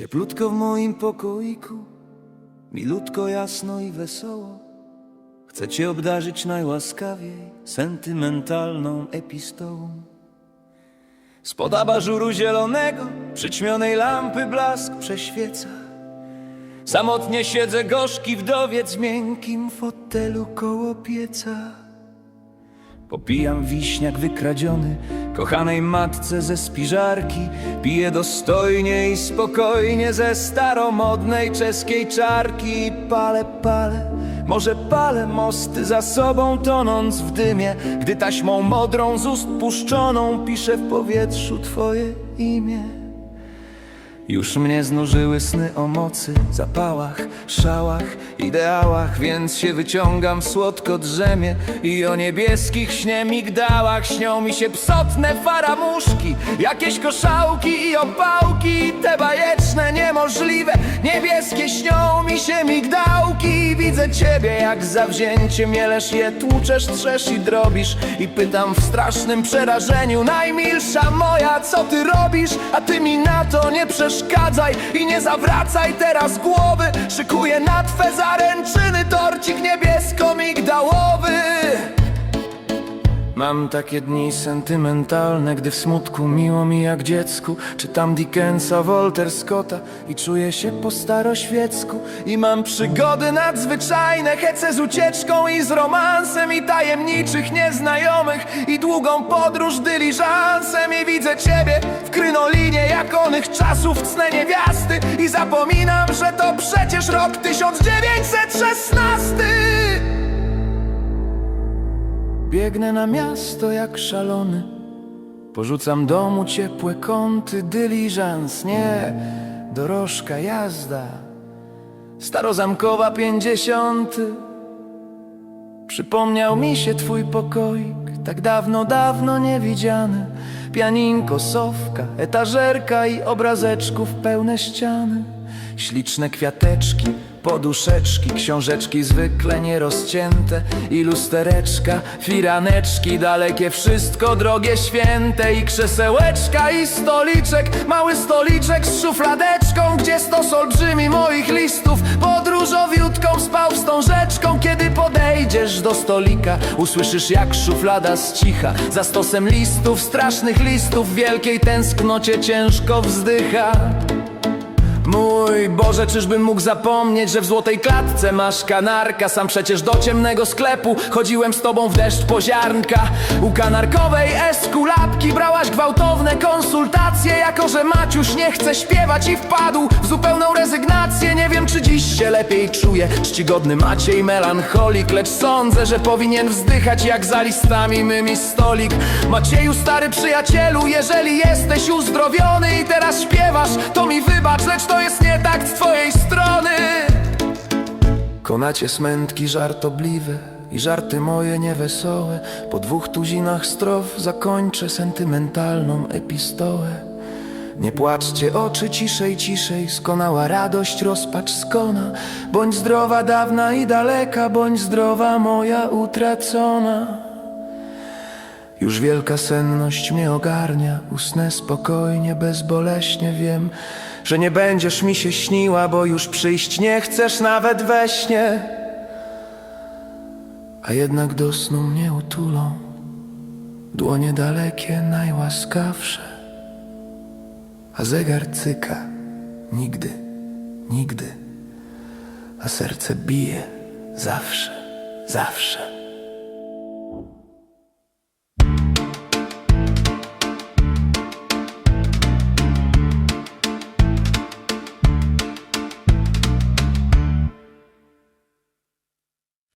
Cieplutko w moim pokoiku, milutko jasno i wesoło. Chcę cię obdarzyć najłaskawiej sentymentalną epistołą. Spod abażuru zielonego, przyćmionej lampy blask prześwieca. Samotnie siedzę gorzki wdowiec w miękkim fotelu koło pieca. Popijam wiśniak wykradziony Kochanej matce ze spiżarki Piję dostojnie i spokojnie Ze staromodnej czeskiej czarki. Palę, palę, może palę mosty za sobą Tonąc w dymie Gdy taśmą modrą z ust puszczoną Piszę w powietrzu twoje imię już mnie znużyły sny o mocy, zapałach, szałach, ideałach Więc się wyciągam słodko drzemie I o niebieskich śnie migdałach Śnią mi się psotne faramuszki Jakieś koszałki i opałki Te bajeczne, niemożliwe Niebieskie śnią mi się migdałki Widzę ciebie jak zawzięcie Mielesz je, tłuczesz, trzesz i drobisz I pytam w strasznym przerażeniu Najmilsza moja, co ty robisz? A ty mi na to nie przeszkadzaj I nie zawracaj teraz głowy. Szykuję na twe zaręczyny Torcik niebiesko-migdałowy Mam takie dni sentymentalne, gdy w smutku miło mi jak dziecku. Czytam Dickensa, Walter Scotta i czuję się po staroświecku. I mam przygody nadzwyczajne, hece z ucieczką i z romansem I tajemniczych nieznajomych i długą podróż dyliżansem. I widzę ciebie w krynolinie jak onych czasów cne niewiasty. I zapominam, że to przecież rok 1916 Biegnę na miasto jak szalony. Porzucam domu ciepłe kąty Dyliżans, nie Dorożka, jazda. Starozamkowa pięćdziesiąty. Przypomniał mi się twój pokoik Tak dawno, dawno niewidziany. Pianinko, sofka, etażerka I obrazeczków pełne ściany. Śliczne kwiateczki, poduszeczki Książeczki zwykle nierozcięte I lustereczka, firaneczki Dalekie wszystko, drogie święte I krzesełeczka i stoliczek Mały stoliczek z szufladeczką Gdzie stos olbrzymi moich listów Podróżowiutką spał wstążeczką Kiedy podejdziesz do stolika Usłyszysz jak szuflada z cicha Za stosem listów, strasznych listów W wielkiej tęsknocie ciężko wzdycha Mój Boże, czyżbym mógł zapomnieć, że w złotej klatce masz kanarka? Sam przecież do ciemnego sklepu chodziłem z tobą w deszcz po ziarnka U kanarkowej eskulapki brałaś gwałtowne konsultacje Jako, że Maciuś nie chce śpiewać i wpadł w zupełną rezygnację. Nie wiem, czy dziś się lepiej czuje czcigodny Maciej melancholik Lecz sądzę, że powinien wzdychać jak za listami mymi stolik. Macieju, stary przyjacielu, jeżeli jesteś uzdrowiony i teraz śpiewasz To mi wybacz, lecz to jest nie tak z twojej strony. Konacie smętki żartobliwe i żarty moje niewesołe. Po dwóch tuzinach strof zakończę sentymentalną epistołę. Nie płaczcie oczy ciszej, ciszej Skonała radość, rozpacz skona. Bądź zdrowa, dawna i daleka Bądź zdrowa moja utracona. Już wielka senność mnie ogarnia, usnę spokojnie, bezboleśnie wiem, że nie będziesz mi się śniła, bo już przyjść nie chcesz nawet we śnie. A jednak do snu mnie utulą dłonie dalekie, najłaskawsze, a zegar cyka nigdy, nigdy, a serce bije zawsze, zawsze.